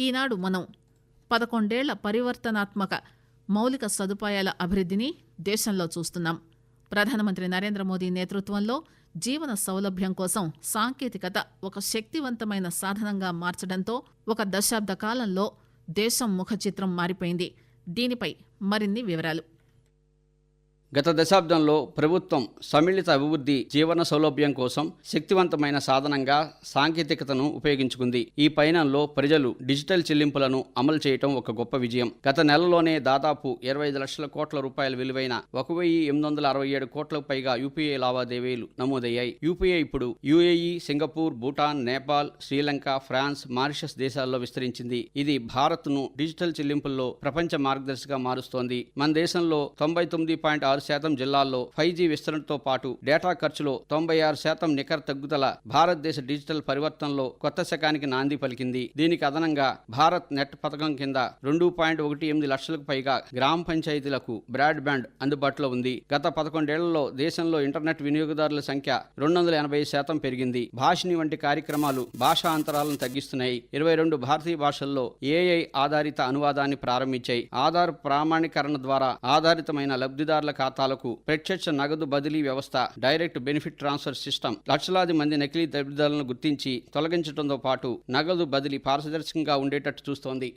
ఈనాడు మనం పదకొండేళ్ళ పరివర్తనాత్మక మౌలిక సదుపాయాల అభివృద్ధిని దేశంలో చూస్తున్నాం. ప్రధానమంత్రి నరేంద్ర మోదీ నేతృత్వంలో జీవన సౌలభ్యం కోసం సాంకేతికత ఒక శక్తివంతమైన సాధనంగా మార్చడంతో ఒక దశాబ్ద కాలంలో దేశం ముఖచిత్రం మారిపోయింది. దీనిపై మరిన్ని వివరాలు. గత దశాబ్దంలో ప్రభుత్వం సమ్మిళిత అభివృద్ధి జీవన సౌలభ్యం కోసం శక్తివంతమైన సాధనంగా సాంకేతికతను ఉపయోగించుకుంది. ఈ పయనంలో ప్రజలు డిజిటల్ చెల్లింపులను అమలు చేయటం ఒక గొప్ప విజయం. గత నెలలోనే దాదాపు ఇరవై ఐదు లక్షల కోట్ల రూపాయల విలువైన ఒక వెయ్యి ఎనిమిది వందల అరవై ఏడు కోట్లకు పైగా యూపీఐ లావాదేవీలు నమోదయ్యాయి. యూపీఐ ఇప్పుడు UAE Singapore Bhutan Nepal Sri Lanka France Mauritius దేశాల్లో విస్తరించింది. ఇది భారత్ను డిజిటల్ చెల్లింపుల్లో ప్రపంచ మార్గదర్శిగా మారుస్తోంది. మన దేశంలో తొంభై తొమ్మిది పాయింట్ ఆరు శాతం జిల్లాల్లో ఫైవ్ జీ విస్తరణతో పాటు డేటా ఖర్చులో తొంభై ఆరు శాతం నికర తగ్గుదల భారతదేశ డిజిటల్ పరివర్తనలో కొత్త శకానికి నాంది పలికింది. దీనికి అదనంగా భారత్ నెట్ పథకం కింద రెండు పాయింట్ ఒకటి ఎనిమిది లక్షలకు పైగా గ్రామ పంచాయతీలకు బ్రాడ్ బ్యాండ్ అందుబాటులో ఉంది. గత పదకొండేళ్ళలో దేశంలో ఇంటర్నెట్ వినియోగదారుల సంఖ్య రెండు వందల ఎనభై శాతం పెరిగింది. భాషిని వంటి కార్యక్రమాలు భాషా అంతరాలను తగ్గిస్తున్నాయి. ఇరవై రెండు భారతీయ భాషల్లో ఏఐ ఆధారిత అనువాదాన్ని ప్రారంభించాయి. ఆధార్ ప్రామాణీకరణ ద్వారా ఆధారితమైన లబ్ధిదారుల ఖాతాలకు ప్రత్యక్ష నగదు బదిలీ వ్యవస్థ డైరెక్ట్ బెనిఫిట్ ట్రాన్స్ఫర్ సిస్టమ్ లక్షలాది మంది నకిలీ లబ్ధిదారులను గుర్తించి తొలగించడంతో పాటు నగదు బదిలీ పారదర్శకంగా ఉండేటట్టు చూస్తోంది.